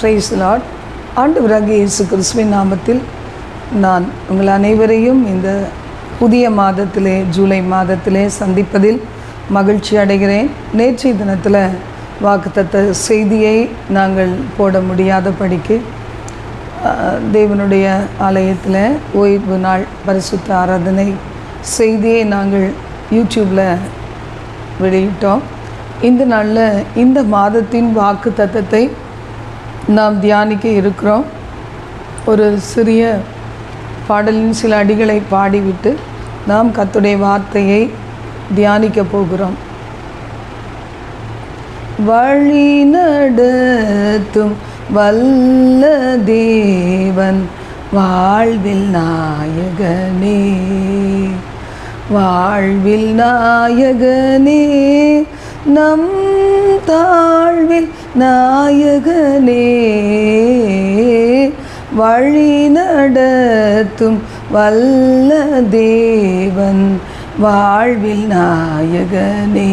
Price Lord ஆண்டவராகிய இயேசு கிறிஸ்துவின் நாமத்தில் நான் உங்கள் அனைவரையும் இந்த புதிய மாதத்திலே ஜூலை மாதத்திலே சந்திப்பதில் மகிழ்ச்சி அடைகிறேன். நேற்றைய தினத்தில் வாக்குத்தத்த செய்தியை நாங்கள் போட முடியாத படிக்கு தேவனுடைய ஆலயத்தில் ஓய்வு நாள் பரிசுத்த ஆராதனை செய்தியை நாங்கள் யூடியூப்பில் வெளியிட்டோம். இந்த நாளில் இந்த மாதத்தின் வாக்கு தத்தத்தை நாம் தியானிக்க இருக்கிறோம். ஒரு சிறிய பாடலின் சில அடிகளை பாடிவிட்டு நாம் கத்துடைய வார்த்தையை தியானிக்க போகிறோம். வழி நடத்தும் வல்ல தேவன் வாழ்வில் நாயகனே வாழ்வில் நாயகனே. நம் தாழ்வில் நாயகனே வழி நடத்தும் வல்ல தேவன் வாழ்வில் நாயகனே.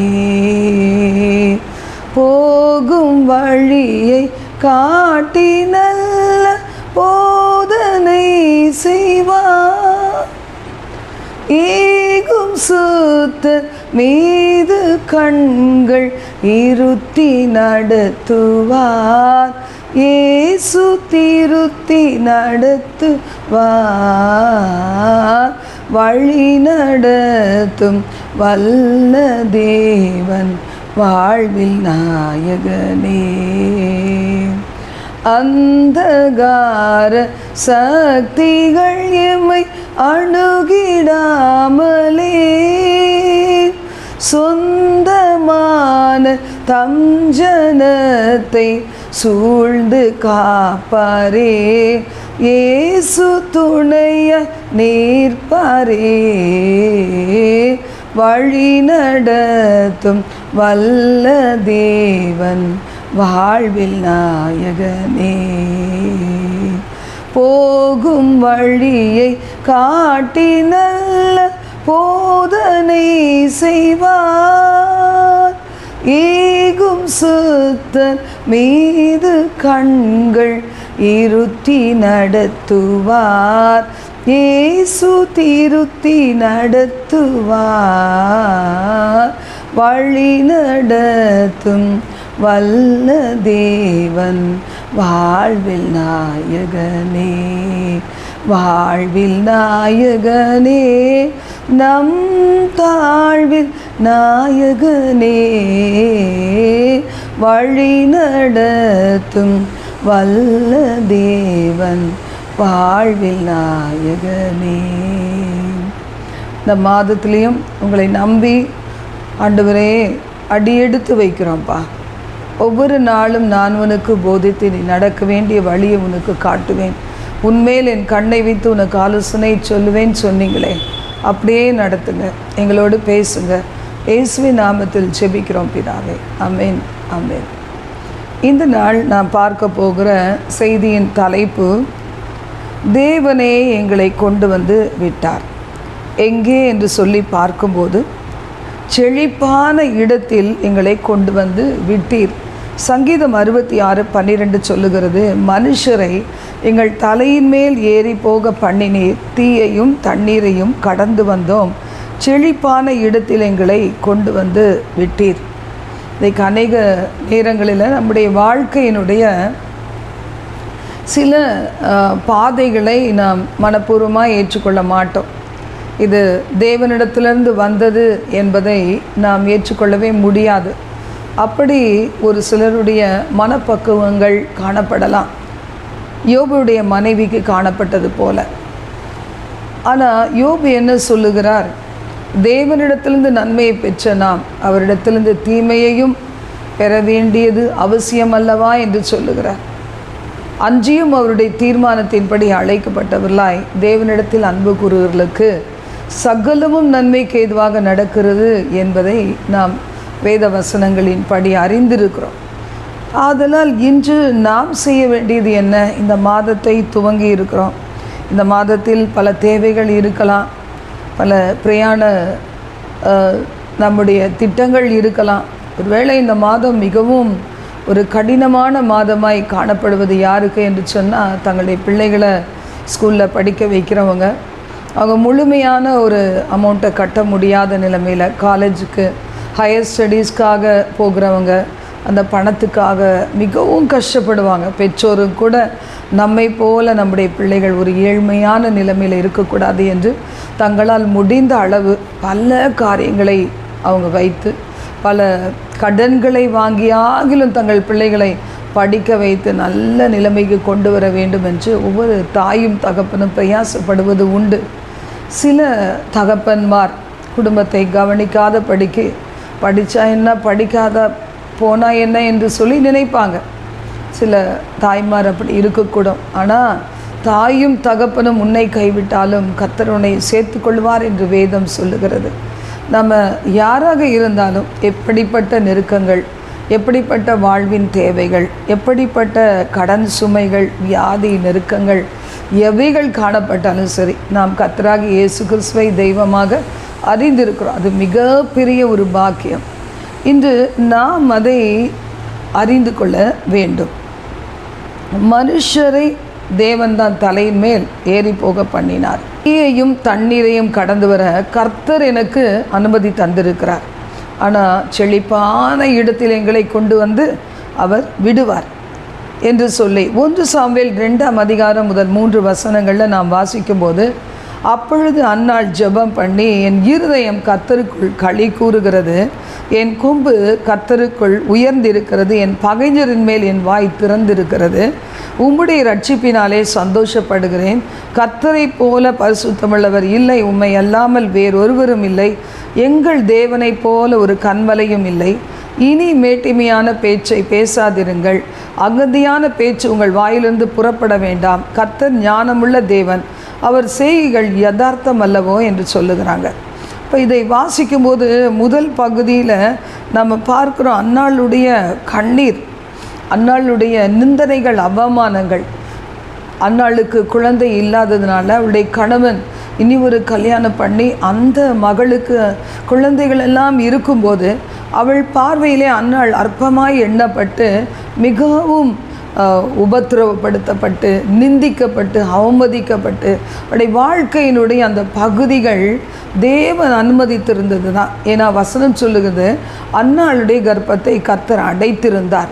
போகும் வழியை காட்டி நல்ல போதனை செய்வார். ஏகும் சூத்த மீது கண்கள் இருத்தி நடத்துவார். ஏசு திருத்தி நடத்துவார். வழி நடத்தும் வல்ல தேவன் வாழ்வில் நாயகனே. அந்தகார சக்திகள் எம்மை அணுகிடாமலே. சொந்தமான தம் ஜனத்தை சூழ்ந்து காப்பாரே. ஏசு துணைய நீர்ப்பாரே. வழி நடத்தும் வல்ல தேவன் வாழ்வில் நாயகனே. போகும் வழியை காட்டி நல்ல போதனை செய்வார். ஈகும் சுத்தன் மீது கண்கள் இருத்தி நடத்துவார். ஏசு திருத்தி நடத்துவார். வழி நடத்தும் வல்ல தேவன் வாழ்வில் நாயகனே வாழ்வில் நாயகனே நம் தாழ்வில் நாயகனே வழி நடத்தும் வல்ல தேவன் வாழ்வில் நாயகனே. இந்த மாதத்துலேயும் உங்களை நம்பி ஆண்டவரே அடியெடுத்து வைக்கிறோம்ப்பா. ஒவ்வொரு நாளும் நான் உனக்கு போதித்து நீ நடக்க வேண்டிய வழியை உனக்கு காட்டுவேன். உண்மையில் என் கண்ணை வைத்து உனக்கு ஆலோசனை சொல்லுவேன் சொன்னீங்களே. அப்படியே நடத்துங்க. எங்களோடு பேசுங்க. இயேசுவி நாமத்தில் செபிக்கிறோம் பிதாவே. அமேன் அமேன் இந்த நாள் நான் பார்க்க போகிற செய்தியின் தலைப்பு தேவனே எங்களை கொண்டு வந்து விட்டார். எங்கே என்று சொல்லி பார்க்கும்போது செழிப்பான இடத்தில் எங்களை கொண்டு வந்து விட்டீர். சங்கீதம் அறுபத்தி ஆறு பன்னிரெண்டு சொல்லுகிறது மனுஷரை எங்கள் தலையின் மேல் ஏறி போக பண்ணினீர் தீயையும் தண்ணீரையும் கடந்து வந்தோம். செழிப்பான இடத்தில் எங்களை கொண்டு வந்து விட்டீர். இன்றைக்கு அநேக நேரங்களில் நம்முடைய வாழ்க்கையினுடைய சில பாதைகளை நாம் மனப்பூர்வமாக ஏற்றுக்கொள்ள மாட்டோம். இது தேவனிடத்திலிருந்து வந்தது என்பதை நாம் ஏற்றுக்கொள்ளவே முடியாது. அப்படி ஒரு சிலருடைய மனப்பக்குவங்கள் காணப்படலாம். யோபுடைய மனைவிக்கு காணப்பட்டது போல. ஆனால் யோபு என்ன சொல்லுகிறார்? தேவனிடத்திலிருந்து நன்மையை பெற்ற நாம் அவரிடத்திலிருந்து தீமையையும் பெற வேண்டியது அவசியம் அல்லவா என்று சொல்லுகிறார். அஞ்சியும் அவருடைய தீர்மானத்தின்படி அழைக்கப்பட்டவர்களாய் தேவனிடத்தில் அன்பு கூறுவர்களுக்கு சகலமும் நன்மைக்கு ஏதுவாக நடக்கிறது என்பதை நாம் வேத வசனங்களின் படி அறிந்திருக்கிறோம். ஆதலால் இன்று நாம் செய்ய வேண்டியது என்ன? இந்த மாதத்தை துவங்கி இருக்கிறோம். இந்த மாதத்தில் பல தேவைகள் இருக்கலாம். பல பிரயாண நம்முடைய திட்டங்கள் இருக்கலாம். ஒருவேளை இந்த மாதம் மிகவும் ஒரு கடினமான மாதமாய் காணப்படுவது யாருக்கு என்று சொன்னால் தங்களுடைய பிள்ளைகளை ஸ்கூலில் படிக்க வைக்கிறவங்க. அவங்க முழுமையான ஒரு அமௌண்ட்டை கட்ட முடியாத நிலைமையில் காலேஜுக்கு ஹையர் ஸ்டடீஸ்க்காக போகிறவங்க அந்த பணத்துக்காக மிகவும் கஷ்டப்படுவாங்க. பெற்றோரும் கூட நம்மை போல நம்முடைய பிள்ளைகள் ஒரு ஏழ்மையான நிலைமையில் இருக்கக்கூடாது என்று தங்களால் முடிந்த அளவு பல காரியங்களை அவங்க வைத்து பல கடன்களை வாங்கியாகிலும் தங்கள் பிள்ளைகளை படிக்க வைத்து நல்ல நிலைமைக்கு கொண்டு வர வேண்டும் என்று ஒவ்வொரு தாயும் தகப்பனும் பிரயாசப்படுவது உண்டு. சில தகப்பன்மார் குடும்பத்தை கவனிக்காத படிக்கு படித்தா என்ன படிக்காத போனால் என்ன என்று சொல்லி நினைப்பாங்க. சில தாய்மார் அப்படி இருக்கக்கூடும். ஆனால் தாயும் தகப்பனும் உன்னை கைவிட்டாலும் கர்த்தர் உன்னை சேர்த்து கொள்வார் என்று வேதம் சொல்லுகிறது. நம்ம யாராக இருந்தாலும் எப்படிப்பட்ட நெருக்கங்கள் எப்படிப்பட்ட வாழ்வின் தேவைகள் எப்படிப்பட்ட கடன் சுமைகள் வியாதி நெருக்கங்கள் எவைகள் காணப்பட்டாலும் சரி நாம் கத்தராகி இயேசு கிறிஸ்துவை தெய்வமாக அறிந்திருக்கிறோம். அது மிகப்பெரிய ஒரு பாக்கியம். இன்று நாம் அதை அறிந்து கொள்ள வேண்டும். மனுஷரை தேவன்தான் தலையின் மேல் ஏறி போக பண்ணினார். தீயையும் தண்ணீரையும் கடந்து வர கர்த்தர் எனக்கு அனுமதி தந்திருக்கிறார். ஆனால் செழிப்பான இடத்தில் எங்களை கொண்டு வந்து அவர் விடுவார். என்று சொல்லி ஒன்று சாம்வேல் ரெண்டாம் அதிகாரம் முதல் மூன்று வசனங்களில் நாம் வாசிக்கும்போது அப்பொழுது அன்னாள் ஜெபம் பண்ணி என் இருதயம் கத்தருக்குள் களி கூறுகிறது என் கொம்பு கத்தருக்குள் உயர்ந்திருக்கிறது என் பகைஞரின் மேல் என் வாய் திறந்திருக்கிறது. உம்முடைய ரட்சிப்பினாலே சந்தோஷப்படுகிறேன். கத்தரை போல பரிசுத்தமுள்ளவர் இல்லை உம்மை அல்லாமல் வேறொருவரும் இல்லை. எங்கள் தேவனைப் போல ஒரு கண்மலையும் இல்லை. இனி மேட்டிமையான பேச்சை பேசாதிருங்கள். அகதியான பேச்சு உங்கள் வாயிலிருந்து புறப்பட வேண்டாம். கர்த்தர் ஞானமுள்ள தேவன். அவர் செய்கைகள் யதார்த்தம் அல்லவோ என்று சொல்லுகிறாங்க. இப்போ இதை வாசிக்கும்போது முதல் பகுதியில் நம்ம பார்க்குறோம் அன்னாளுடைய கண்ணீர் அன்னாளுடைய நிந்தனைகள் அவமானங்கள். அன்னாளுக்கு குழந்தை இல்லாததுனால அவளுடைய கணவன் இனி ஒரு கல்யாணம் பண்ணி அந்த மகளுக்கு குழந்தைகள் எல்லாம் இருக்கும்போது அவள் பார்வையிலே அன்னாள் அற்பமாய் எண்ணப்பட்டு மிகவும் உபத்திரவப்படுத்தப்பட்டு நிந்திக்கப்பட்டு அவமதிக்கப்பட்டு அவருடைய வாழ்க்கையினுடைய அந்த பகுதிகள் தேவன் அனுமதித்திருந்தது தான் ஏன்னா வசனம் சொல்லுகிறது அன்னாளுடைய கர்ப்பத்தை கர்த்தர் அடைத்திருந்தார்.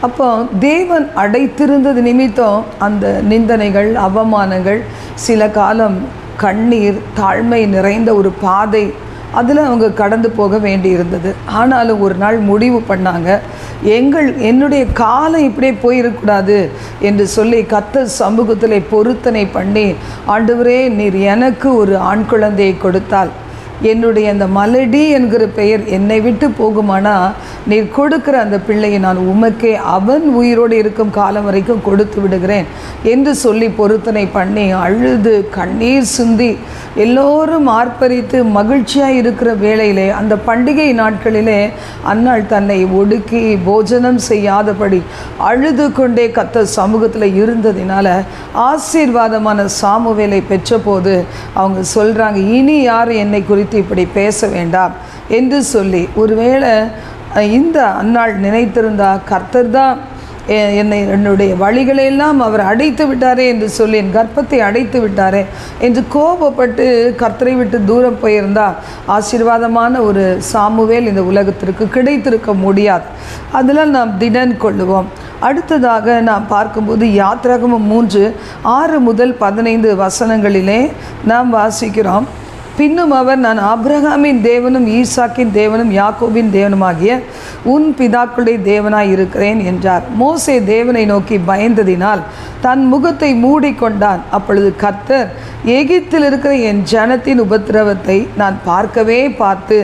அப்போ தேவன் அடைத்திருந்தது நிமித்தம் அந்த நிந்தனைகள் அவமானங்கள் சில காலம் கண்ணீர் தாழ்மை நிறைந்த ஒரு பாதை அதில் அவங்க கடந்து போக வேண்டி இருந்தது ஆனாலும் ஒரு நாள் முடிவு பண்ணாங்க. எங்கள் என்னுடைய காலம் இப்படியே போயிடக்கூடாது என்று சொல்லி கத்த சமூகத்தில் பொருத்தனை பண்ணி ஆண்டவரே நீர் எனக்கு ஒரு ஆண் குழந்தையை கொடுத்தால் என்னுடைய அந்த மலடி என்கிற பெயர் என்னை விட்டு போகுமானா நீர் கொடுக்கிற அந்த பிள்ளையை நான் உமக்கே அவன் உயிரோடு இருக்கும் காலம் வரைக்கும் கொடுத்து விடுகிறேன் என்று சொல்லி பொருத்தனை பண்ணி அழுது கண்ணீர் சிந்தி எல்லோரும் ஆர்ப்பரித்து மகிழ்ச்சியாக இருக்கிற வேளையிலே அந்த பண்டிகை நாட்களிலே அன்னாள் தன்னை ஒடுக்கி போஜனம் செய்யாதபடி அழுது கொண்டே கத்த சமூகத்தில் இருந்ததினால ஆசீர்வாதமான சாமுவேலை பெற்றபோது அவங்க சொல்கிறாங்க இனி யார் என்னை குறித்து இப்படி பேச வேண்டாம் என்று சொல்லி ஒருவேளை இந்த அன்னாள் நினைத்திருந்தா கர்த்தர் தான் என்னை என்னுடைய வழிகளையெல்லாம் அவர் அடைத்து விட்டாரே என்று சொல்லி என் கர்ப்பத்தை அடைத்து விட்டாரே என்று கோபப்பட்டு கர்த்தரை விட்டு தூரம் போயிருந்தா ஆசீர்வாதமான ஒரு சாமுவேல் இந்த உலகத்திற்கு கிடைத்திருக்க முடியாது. அதில் நாம் திடன் கொள்ளுவோம். அடுத்ததாக நாம் பார்க்கும்போது யாத்ராகமும் மூன்று ஆறு முதல் பதினைந்து வசனங்களிலே நாம் வாசிக்கிறோம். பின்னும் அவர் நான் அப்ரஹாமின் தேவனும் ஈசாக்கின் தேவனும் யாக்கோபின் தேவனுமாகிய உன் பிதாக்களுடைய தேவனாய் இருக்கிறேன் என்றார். மோசே தேவனை நோக்கி பயந்ததினால் தன் முகத்தை மூடிக்கொண்டான். அப்பொழுது கர்த்தர் எகிப்தில் இருக்கிற என் ஜனத்தின் உபத்திரவத்தை நான் பார்க்கவே பார்த்து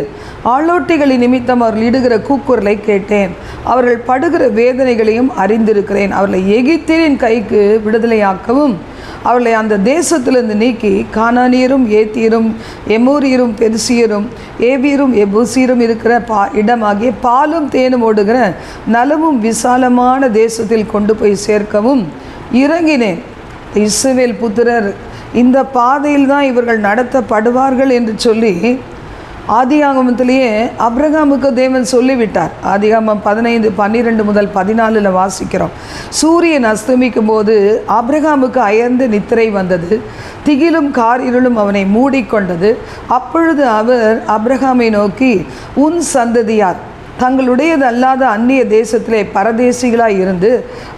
ஆளோட்டிகளின் நிமித்தம் அவர்கள் இடுகிற கூக்குரலை கேட்டேன். அவர்கள் படுகிற வேதனைகளையும் அறிந்திருக்கிறேன். அவர்களை எகிப்தின் கைக்கு விடுதலையாக்கவும் அவளை அந்த தேசத்திலிருந்து நீக்கி கானானியரும் ஏத்தியரும் எமோரியரும் பெருசியரும் ஏவியரும் எபூசியரும் இருக்கிற பா இடமாகிய பாலும் தேனும் ஓடுகிற நலமும் விசாலமான தேசத்தில் கொண்டு போய் சேர்க்கவும் இறங்கினேன். இஸ்ரவேல் புத்திரர் இந்த பாதையில் தான் இவர்கள் நடத்தப்படுவார்கள் என்று சொல்லி ஆதியாகமத்திலேயே அப்ரகாமுக்கு தேவன் சொல்லிவிட்டார். ஆதிகாமம் பதினைந்து பன்னிரெண்டு முதல் பதினாலில் வாசிக்கிறோம். சூரியன் அஸ்தமிக்கும் போது அப்ரகாமுக்கு அயர்ந்து நித்திரை வந்தது. திகிலும் காரிருளும் அவனை மூடிக்கொண்டது. அப்பொழுது அவர் அப்ரஹாமை நோக்கி உன் சந்ததியார் தங்களுடையது அல்லாத அந்நிய தேசத்திலே பரதேசிகளாய் இருந்து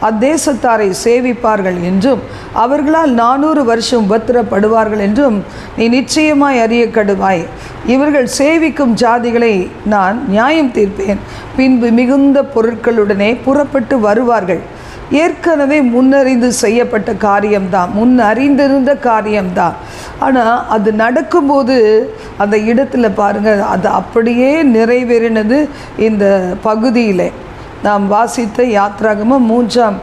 அத்தேசத்தாரை சேவிப்பார்கள் என்றும் அவர்களால் நானூறு வருஷம் உபத்திரப்படுவார்கள் என்றும் நீ நிச்சயமாய் அறிய கடுவாய் இவர்கள் சேவிக்கும் ஜாதிகளை நான் நியாயம் தீர்ப்பேன். பின்பு மிகுந்த பொருட்களுடனே புறப்பட்டு வருவார்கள். ஏற்கனவே முன்னறிந்து செய்யப்பட்ட காரியம்தான். முன் அறிந்திருந்த காரியம்தான். ஆனால் அது நடக்கும்போது அந்த இடத்துல பாருங்கள் அது அப்படியே நிறைவேறினது இந்த பகுதியில். நாம் வாசித்த யாத்ராகமும் மூன்றாம்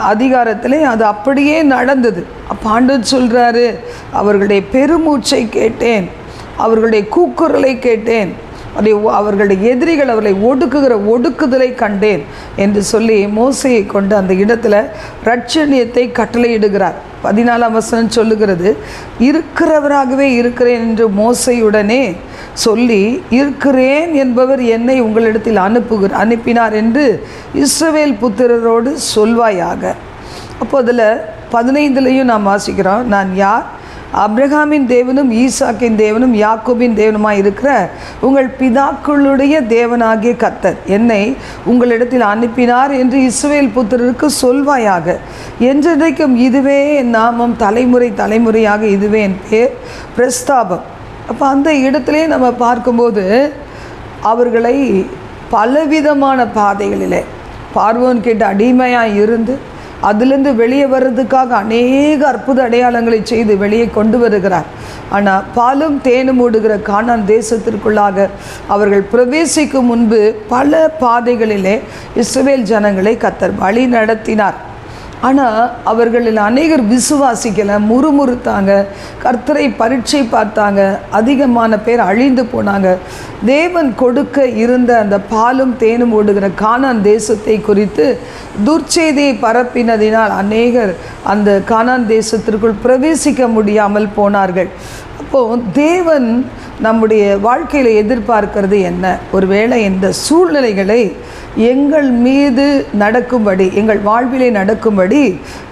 அதிகாரத்தில் அதிகாரத்திலே அது அப்படியே நடந்தது. பாண்டன் சொல்கிறாரு அவர்களுடைய பெருமூச்சை கேட்டேன் அவர்களுடைய கூக்குரலை கேட்டேன். அப்படி அவர்களுடைய எதிரிகள் அவர்களை ஒடுக்குகிற ஒடுக்குதலை கண்டேன் என்று சொல்லி மோசையை கொண்டு அந்த இடத்துல ரட்சணியத்தை கட்டளையிடுகிறார். பதினாலாம் வசனம் சொல்லுகிறது இருக்கிறவராகவே இருக்கிறேன் என்று மோசையுடனே சொல்லி இருக்கிறேன் என்பவர் என்னை உங்களிடத்தில் அனுப்புகிற அனுப்பினார் என்று இஸ்ரவேல் புத்திரரோடு சொல்வாயாக. அப்போ அதில் பதினைந்துலேயும் நாம் வாசிக்கிறோம் நான் யார்? அப்ரஹாமின் தேவனும் ஈசாக்கின் தேவனும் யாக்கோபின் தேவனுமாக இருக்கிற உங்கள் பிதாக்களுடைய தேவனாகிய கத்தர் என்னை உங்களிடத்தில் அனுப்பினார் என்று இஸ்ரேல் புத்திரருக்கு சொல்வாயாக. என்றைக்கும் இதுவே என் நாமம் தலைமுறை தலைமுறையாக இதுவே என் பேர் பிரஸ்தாபம். அப்போ அந்த இடத்துலையே நம்ம பார்க்கும்போது அவர்களை பலவிதமான பாதைகளிலே பார்வோன்கிட்ட அடிமையாக இருந்து அதுலேருந்து வெளியே வர்றதுக்காக அநேக அற்புத அடையாளங்களை செய்து வெளியே கொண்டு வருகிறார். ஆனால் பாலும் தேனும் ஓடுகிற கானான் தேசத்திற்குள்ளாக அவர்கள் பிரவேசிக்கும் முன்பு பல பாதைகளிலே இஸ்ரேல் ஜனங்களை கத்தர் வழி நடத்தினார் ஆனால் அவர்களில் அநேகர் விசுவாசிக்கலை முறுமுறுத்தாங்க கர்த்தரை பரீட்சை பார்த்தாங்க அதிகமான பேர் அழிந்து போனாங்க. தேவன் கொடுக்க இருந்த அந்த பாலும் தேனும் ஓடுகிற கானான் தேசத்தை குறித்து துர்ச்செய்தியை பரப்பினதினால் அநேகர் அந்த கானான் தேசத்திற்குள் பிரவேசிக்க முடியாமல் போனார்கள். அப்போது தேவன் நம்முடைய வாழ்க்கையில் எதிர்பார்க்கிறது என்ன? ஒருவேளை இந்த சூழ்நிலைகளை எங்கள் மீது நடக்கும்படி எங்கள் வாழ்விலே நடக்கும்படி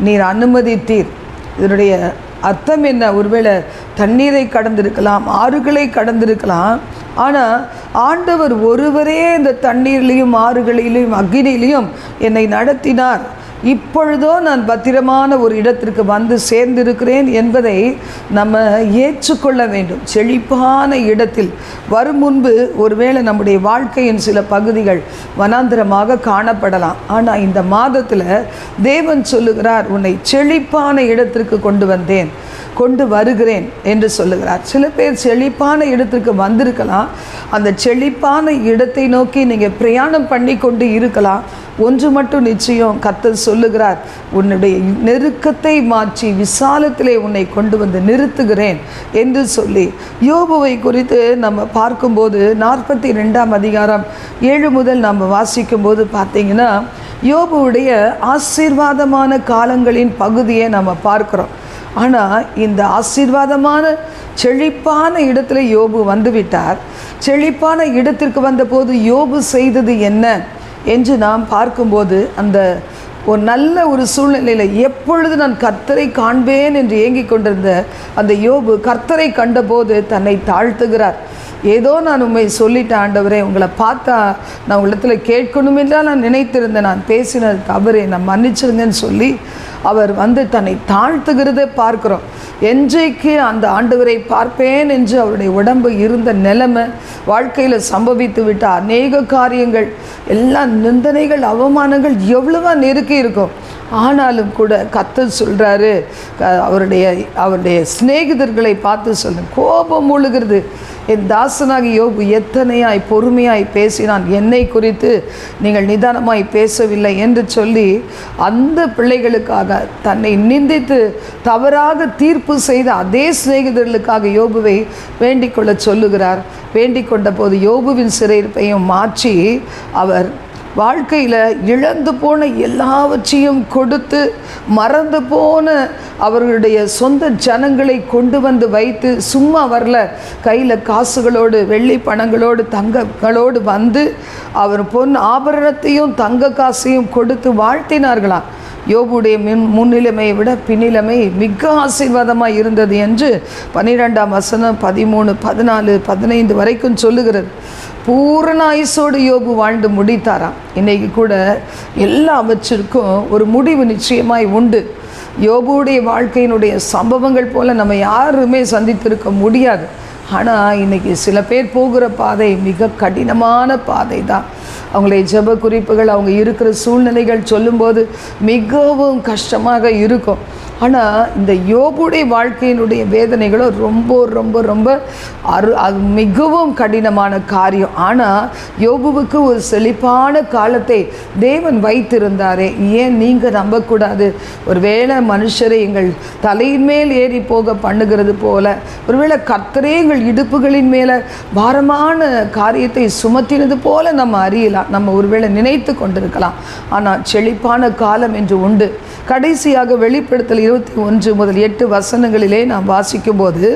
நீர் அனுமதித்தீர். இதனுடைய அர்த்தம் என்ன? ஒருவேளை தண்ணீரை கடந்திருக்கலாம் ஆறுகளை கடந்திருக்கலாம். ஆனால் ஆண்டவர் ஒருவரே இந்த தண்ணீர்லேயும் ஆறுகளிலும் அக்னியிலையும் என்னை நடத்தினார். இப்பொழுதோ நான் பத்திரமான ஒரு இடத்திற்கு வந்து சேர்ந்திருக்கிறேன் என்பதை நம்ம ஏற்றுக்கொள்ள வேண்டும். செழிப்பான இடத்தில் வரும் முன்பு ஒருவேளை நம்முடைய வாழ்க்கையின் சில பகுதிகள் வனாந்திரமாக காணப்படலாம். ஆனால் இந்த மாதத்தில் தேவன் சொல்லுகிறார் உன்னை செழிப்பான இடத்திற்கு கொண்டு வந்தேன் கொண்டு வருகிறேன் என்று சொல்லுகிறார். சில பேர் செழிப்பான இடத்திற்கு வந்திருக்கலாம். அந்த செழிப்பான இடத்தை நோக்கி நீங்கள் பிரயாணம் பண்ணி கொண்டு இருக்கலாம். ஒன்று மட்டும் நிச்சயம் கத்தல் சொல்லுகிறார் உன்னுடைய நெருக்கத்தை மாற்றி விசாலத்திலே உன்னை கொண்டு வந்து நிறுத்துகிறேன் என்று சொல்லி யோபுவை குறித்து நம்ம பார்க்கும்போது நாற்பத்தி ரெண்டாம் அதிகாரம் ஏழு முதல் நம்ம வாசிக்கும்போது பார்த்தீங்கன்னா யோபுவுடைய ஆசீர்வாதமான காலங்களின் பகுதியை நம்ம பார்க்குறோம். ஆனால் இந்த ஆசீர்வாதமான செழிப்பான இடத்துல யோபு வந்துவிட்டார். செழிப்பான இடத்திற்கு வந்தபோது யோபு செய்தது என்ன? என்று நாம் பார்க்கும்போது அந்த ஒரு நல்ல ஒரு சூழ்நிலையில் எப்பொழுது நான் கர்த்தரை காண்பேன் என்று ஏங்கிக் கொண்டிருந்த அந்த யோபு கர்த்தரை கண்டபோது தன்னை தாழ்த்துகிறார். ஏதோ நான் உண்மை சொல்லிட்டேன் ஆண்டவரே உங்களை பார்த்தா நான் உங்களிடத்தில் கேட்கணும் என்றால் நான் நினைத்திருந்தேன். நான் பேசினது தவறு நான் மன்னிச்சிருங்கன்னு சொல்லி அவர் வந்து தன்னை தாழ்த்துகிறதை பார்க்குறோம். என்றைக்கு அந்த ஆண்டவரை பார்ப்பேன் என்று அவருடைய உடம்பு இருந்த நிலைமை வாழ்க்கையில் சம்பவித்து விட்ட அநேக காரியங்கள் எல்லா நிந்தனைகள் அவமானங்கள் எவ்வளவா நெருக்கி இருக்கும். ஆனாலும் கூட கத்தர் சொல்கிறாரு அவருடைய அவருடைய சிநேகிதர்களை பார்த்து சொல்லுங்க. கோபம் முழுகிறது என் தாசனாகி யோபு எத்தனையாய் பொறுமையாய் பேசினான். என்னை குறித்து நீங்கள் நிதானமாய் பேசவில்லை என்று சொல்லி அந்த பிள்ளைகளுக்காக தன்னை நிந்தித்து தவறாக தீர்ப்பு செய்த அதே சிநேகிதர்களுக்காக யோபுவை வேண்டிக் கொள்ள சொல்லுகிறார். வேண்டிக் கொண்ட போது யோபுவின் சிறையிருப்பையும் மாற்றி அவர் வாழ்க்கையில் இழந்து போன எல்லாவற்றையும் கொடுத்து மறந்து போன அவர்களுடைய சொந்த ஜனங்களை கொண்டு வந்து வைத்து சும்மா வரல. கையில் காசுகளோடு வெள்ளி பணங்களோடு தங்கங்களோடு வந்து அவர் பொன் ஆபரணத்தையும் தங்க காசையும் கொடுத்து வாழ்த்தினார்களாம். யோபுடைய மின் முன்னிலைமையை விட பின்னிலைமை மிக ஆசீர்வாதமாக இருந்தது என்று பன்னிரெண்டாம் வசனம் பதிமூணு பதினாலு பதினைந்து வரைக்கும் சொல்லுகிறது. பூரண ஆயுசோடு யோபு வாழ்ந்து முடித்தாராம். இன்றைக்கு கூட எல்லாவற்றிற்கும் ஒரு முடிவு நிச்சயமாய் உண்டு. யோபுடைய வாழ்க்கையினுடைய சம்பவங்கள் போல நம்ம யாருமே சந்தித்திருக்க முடியாது. ஆனால் இன்னைக்கு சில பேர் போகிற பாதை மிக கடினமான பாதை தான் அவங்களுடைய ஜெப குறிப்புகள் அவங்க இருக்கிற சூழ்நிலைகள் சொல்லும்போது மிகவும் கஷ்டமாக இருக்கும். ஆனால் இந்த யோகுடைய வாழ்க்கையினுடைய வேதனைகளும் ரொம்ப ரொம்ப ரொம்ப அரு அது மிகவும் கடினமான காரியம். ஆனால் யோபுவுக்கு ஒரு செழிப்பான காலத்தை தேவன் வைத்திருந்தாரே. ஏன் நீங்கள் நம்பக்கூடாது? ஒருவேளை மனுஷரை எங்கள் தலையின் மேல் ஏறி போக பண்ணுகிறது போல ஒருவேளை கத்தரே எங்கள் இடுப்புகளின் மேலே பாரமான காரியத்தை சுமத்தினது போல நம்ம அறியலாம். நம்ம ஒருவேளை நினைத்து கொண்டிருக்கலாம். ஆனால் செழிப்பான காலம் என்று உண்டு. கடைசியாக வெளிப்படுத்தல் இருபத்தி ஒன்று முதல் எட்டு வசனங்களிலே நாம் வாசிக்கும்போது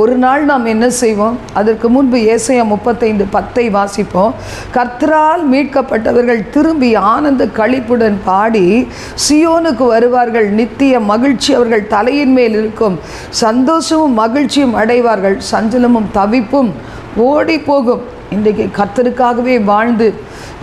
ஒரு நாள் நாம் என்ன செய்வோம்? அதற்கு முன்பு ஏசையா முப்பத்தைந்து பத்தை வாசிப்போம். கர்த்தரால் மீட்கப்பட்டவர்கள் திரும்பி ஆனந்த கழிப்புடன் பாடி சியோனுக்கு வருவார்கள். நித்திய மகிழ்ச்சி அவர்கள் தலையின் மேல் இருக்கும். சந்தோஷமும் மகிழ்ச்சியும் அடைவார்கள். சஞ்சலமும் தவிப்பும் ஓடி போகும் இன்றைக்கு கர்த்தருக்காகவே வாழ்ந்து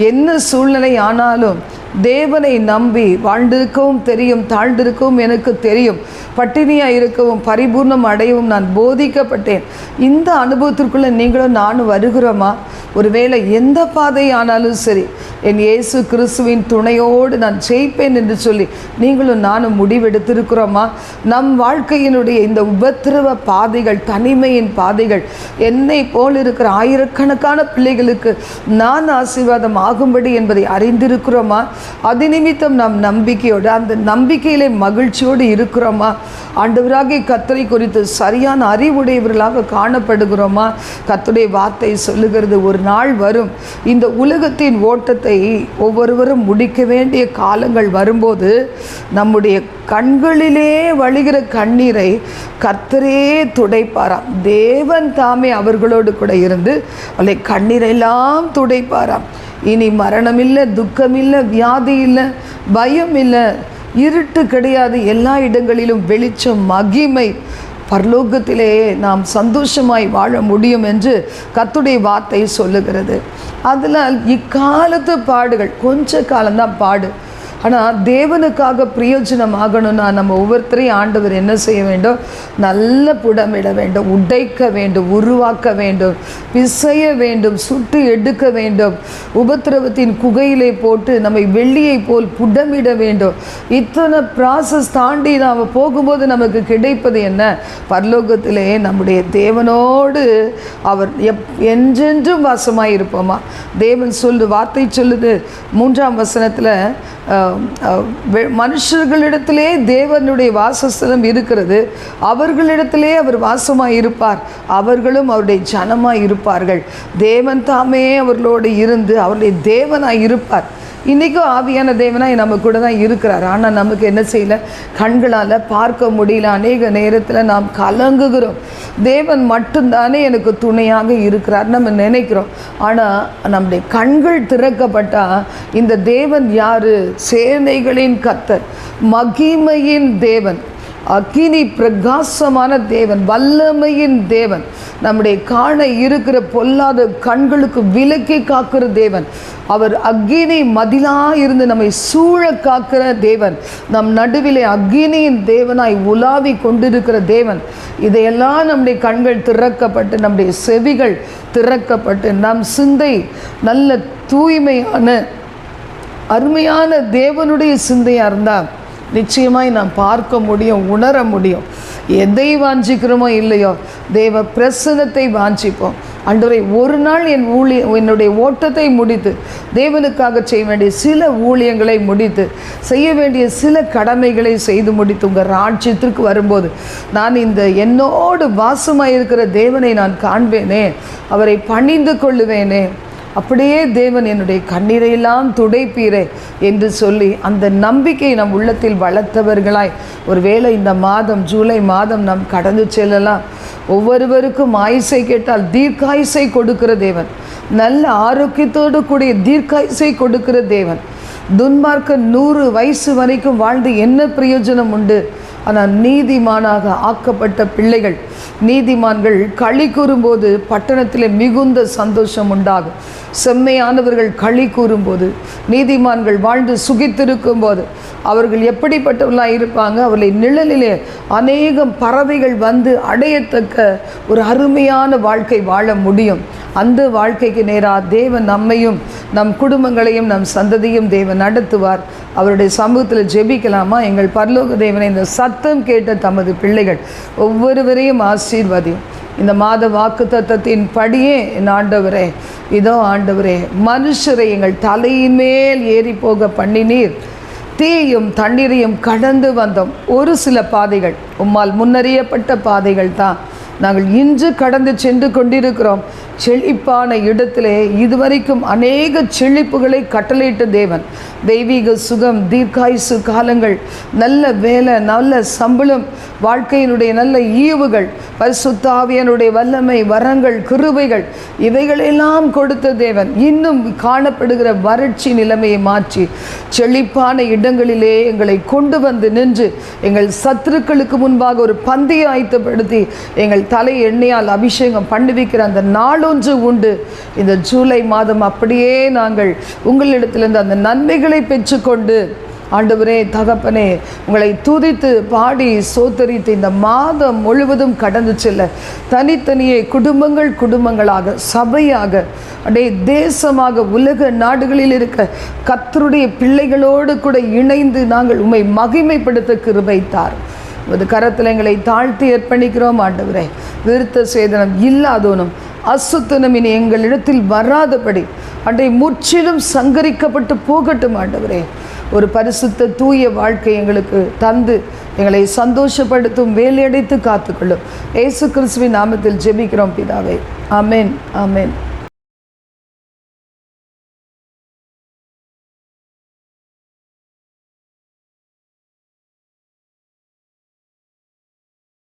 என்ன சூழ்நிலை ஆனாலும் தேவனை நம்பி வாழ்ந்திருக்கவும் தெரியும் தாழ்ந்திருக்கவும் எனக்கு தெரியும். பட்டினியாக இருக்கவும் பரிபூர்ணம் அடையவும் நான் போதிக்கப்பட்டேன். இந்த அனுபவத்திற்குள்ளே நீங்களும் நானும் வருகிறோமா? ஒருவேளை எந்த பாதை ஆனாலும் சரி என் இயேசு கிறிஸ்துவின் துணையோடு நான் ஜெயிப்பேன் என்று சொல்லி நீங்களும் நானும் முடிவெடுத்திருக்கிறோமா? நம் வாழ்க்கையினுடைய இந்த உபத்திரவ பாதைகள் தனிமையின் பாதைகள் என்னை போல் இருக்கிற ஆயிரக்கணக்கான பிள்ளைகளுக்கு நான் ஆசீர்வாதம் ஆகும்படி என்பதை அறிந்திருக்கிறோமா? அது நிமித்தம் நாம் நம்பிக்கையோடு அந்த நம்பிக்கையிலே மகிழ்ச்சியோடு இருக்கிறோமா? ஆண்டவராகிய கத்தரை குறித்து சரியான அறிவுடையவர்களாக காணப்படுகிறோமா? கத்துடைய வார்த்தை சொல்லுகிறது ஒரு நாள் வரும் இந்த உலகத்தின் ஓட்டத்தை ஒவ்வொருவரும் முடிக்க வேண்டிய காலங்கள் வரும்போது நம்முடைய கண்களிலே வழிகிற கண்ணீரை கர்த்தரே துடைப்பாராம். தேவன் தாமே அவர்களோடு கூட இருந்து அவளை கண்ணீரெல்லாம் துடைப்பாராம். இனி மரணம் இல்லை துக்கம் இல்லை வியாதி இல்லை பயம் இல்லை இருட்டு கிடையாது. எல்லா இடங்களிலும் வெளிச்சம் மகிமை பரலோகத்திலே நாம் சந்தோஷமாய் வாழ முடியும் என்று கத்துடைய வார்த்தை சொல்லுகிறது. அதனால் இக்காலத்து பாடுகள் கொஞ்ச காலம்தான் பாடு. ஆனால் தேவனுக்காக பிரயோஜனம் ஆகணும்னா நம்ம ஒவ்வொருத்தரையும் ஆண்டவர் என்ன செய்ய வேண்டும்? நல்ல புடமிட வேண்டும் உடைக்க வேண்டும் உருவாக்க வேண்டும் பிசைய வேண்டும் சுட்டு எடுக்க வேண்டும். உபத்திரவத்தின் குகையிலே போட்டு நம்மை வெள்ளியை போல் புடமிட வேண்டும். இத்தனை ப்ராசஸ் தாண்டி நாம் போகும்போது நமக்கு கிடைப்பது என்ன? பரலோகத்திலே நம்முடைய தேவனோடு அவர் எப் என்றென்றும் வாசமாக இருப்போமா தேவன் சொல்லு வார்த்தை சொல்லுது. மூன்றாம் வசனத்தில் மனுஷர்களிடத்திலே தேவனுடைய வாசஸ்தலம் இருக்கிறது. அவர்களிடத்திலே அவர் வாசமாய் இருப்பார். அவர்களும் அவருடைய ஜனமாக இருப்பார்கள். தேவன் தாமே அவர்களோடு இருந்து அவருடைய தேவனாக இருப்பார். இன்றைக்கும் ஆவியான தேவனாய் நம்ம கூட தான் இருக்கிறார். ஆனால் நமக்கு என்ன செய்யல? கண்களால் பார்க்க முடியல. அநேக நேரத்தில் நாம் கலங்குகிறோம். தேவன் மட்டும்தானே எனக்கு துணையாக இருக்கிறார் நம்ம நினைக்கிறோம். ஆனால் நம்முடைய கண்கள் திறக்கப்பட்டால் இந்த தேவன் யார்? சேனைகளின் கத்தர் மகிமையின் தேவன் அக்கினி பிரகாசமான தேவன் வல்லமையின் தேவன் நம்முடைய காண இருக்கிற பொல்லாத கண்களுக்கு விலக்கி காக்கிற தேவன். அவர் அக்கினி மதிலா இருந்து நம்மை சூழ காக்கிற தேவன். நம் நடுவிலே அக்கினியின் தேவனாய் உலாவி கொண்டிருக்கிற தேவன். இதையெல்லாம் நம்முடைய கண்கள் திறக்கப்பட்டு நம்முடைய செவிகள் திறக்கப்பட்டு நம் சிந்தை நல்ல தூய்மையான அருமையான தேவனுடைய சிந்தையாக இருந்தால் நிச்சயமாய் நாம் பார்க்க முடியும் உணர முடியும். எதை வாஞ்சிக்கிறோமோ இல்லையோ தேவ பிரசனத்தை வாஞ்சிப்போம். அன்றரை ஒரு நாள் என் ஊழிய என்னுடைய ஓட்டத்தை முடித்து தேவனுக்காக செய்ய வேண்டிய சில ஊழியங்களை முடித்து செய்ய வேண்டிய சில கடமைகளை செய்து முடித்து உங்கள் ராஜ்யத்திற்கு வரும்போது நான் இந்த என்னோடு வாசமாக இருக்கிற தேவனை நான் காண்பேனே அவரை பணிந்து கொள்ளுவேனே. அப்படியே தேவன் என்னுடைய கண்ணீரையெல்லாம் துடைப்பீரே என்று சொல்லி அந்த நம்பிக்கை நம் உள்ளத்தில் வளர்த்தவர்களாய். ஒருவேளை இந்த மாதம் ஜூலை மாதம் நாம் கடந்து செல்லலாம். ஒவ்வொருவருக்கும் ஆயுசை கேட்டால் தீர்க்காயுசை கொடுக்கிற தேவன். நல்ல ஆரோக்கியத்தோடு கூடிய தீர்க்காயுசை கொடுக்கிற தேவன். துன்மார்க்க நூறு வயசு வரைக்கும் வாழ்ந்து என்ன பிரயோஜனம் உண்டு? ஆனால் நீதிமானாக ஆக்கப்பட்ட பிள்ளைகள் நீதிமான்கள் களி கூறும்போது பட்டணத்தில் மிகுந்த சந்தோஷம் உண்டாகும். செம்மையானவர்கள் களி கூறும்போது நீதிமான்கள் வாழ்ந்து சுகித்திருக்கும் போது அவர்கள் எப்படிப்பட்டவர்களாக இருப்பாங்க? அவர்களை நிழலிலே அநேகம் பறவைகள் வந்து அடையத்தக்க ஒரு அருமையான வாழ்க்கை வாழ முடியும். அந்த வாழ்க்கைக்கு நேராக தேவன் நம்மையும் நம் குடும்பங்களையும் நம் சந்ததியும் தேவன் நடத்துவார். அவருடைய சமூகத்தில் ஜெபிக்கலாமா? எங்கள் பரலோக தேவனை இந்த சத்தம் கேட்ட தமது பிள்ளைகள் ஒவ்வொருவரையும் ஆசீர்வாதியும். இந்த மாத வாக்கு தத்தத்தின் படியே என் ஆண்டவரே இதோ ஆண்டவரே மனுஷரை எங்கள் தலையின் மேல் ஏறி போக பண்ணினீர். தீயும் தண்ணீரையும் கடந்து வந்தோம். ஒரு சில பாதைகள் உம்மால் முன்னறியப்பட்ட பாதைகள் தான். நாங்கள் இன்று கடந்து சென்று கொண்டிருக்கிறோம். செழிப்பான இடத்திலே இதுவரைக்கும் அநேக செழிப்புகளை கட்டளையிட்ட தேவன். தெய்வீக சுகம் தீர்க்காயுசு காலங்கள் நல்ல வேலை நல்ல சம்பளம் வாழ்க்கையினுடைய நல்ல ஈவுகள் பரிசுத்தாவியனுடைய வல்லமை வரங்கள் கிருவைகள் இவைகளெல்லாம் கொடுத்த தேவன் இன்னும் காணப்படுகிற வறட்சி நிலைமையை மாற்றி செழிப்பான இடங்களிலே எங்களை கொண்டு வந்து நின்று எங்கள் சத்துருக்களுக்கு முன்பாக ஒரு பந்தய ஆயத்தப்படுத்தி எங்கள் தலை எண்ணெயால் அபிஷேகம் பண்ணுவிக்கிற அந்த நாள் நாளொன்று உண்டு. இந்த ஜூலை மாதம் அப்படியே நாங்கள் உங்களிடத்திலிருந்து அந்த நன்மைகளை பெற்றுக்கொண்டு ஆண்டவரே தகப்பனே உங்களை துதித்து பாடி சோத்தரித்து இந்த மாதம் முழுவதும் கடந்து செல்ல தனித்தனியே குடும்பங்கள் குடும்பங்களாக சபையாக அடே தேசமாக உலக நாடுகளில் இருக்க கத்தருடைய பிள்ளைகளோடு கூட இணைந்து நாங்கள் உம்மை மகிமைப்படுத்த கிருபைத்தார். உமது கரத்தில் எங்களை தாழ்த்தி அர்ப்பணிக்கிறோம் ஆண்டவரே. விருத்த சேதனம் இல்லாதோனும் அசுத்தனம் இனி எங்களிடத்தில் வராதபடி. அன்றை முற்றிலும் சங்கரிக்கப்பட்டு போகட்டும் ஆண்டவரே. ஒரு பரிசுத்த தூய வாழ்க்கை எங்களுக்கு தந்து எங்களை சந்தோஷப்படுத்தும் வேலையடைத்து காத்துக்கொள்ளும். ஏசு கிறிஸ்துவின் நாமத்தில் ஜெபிக்கிறோம் பிதாவே. அமேன் அமேன்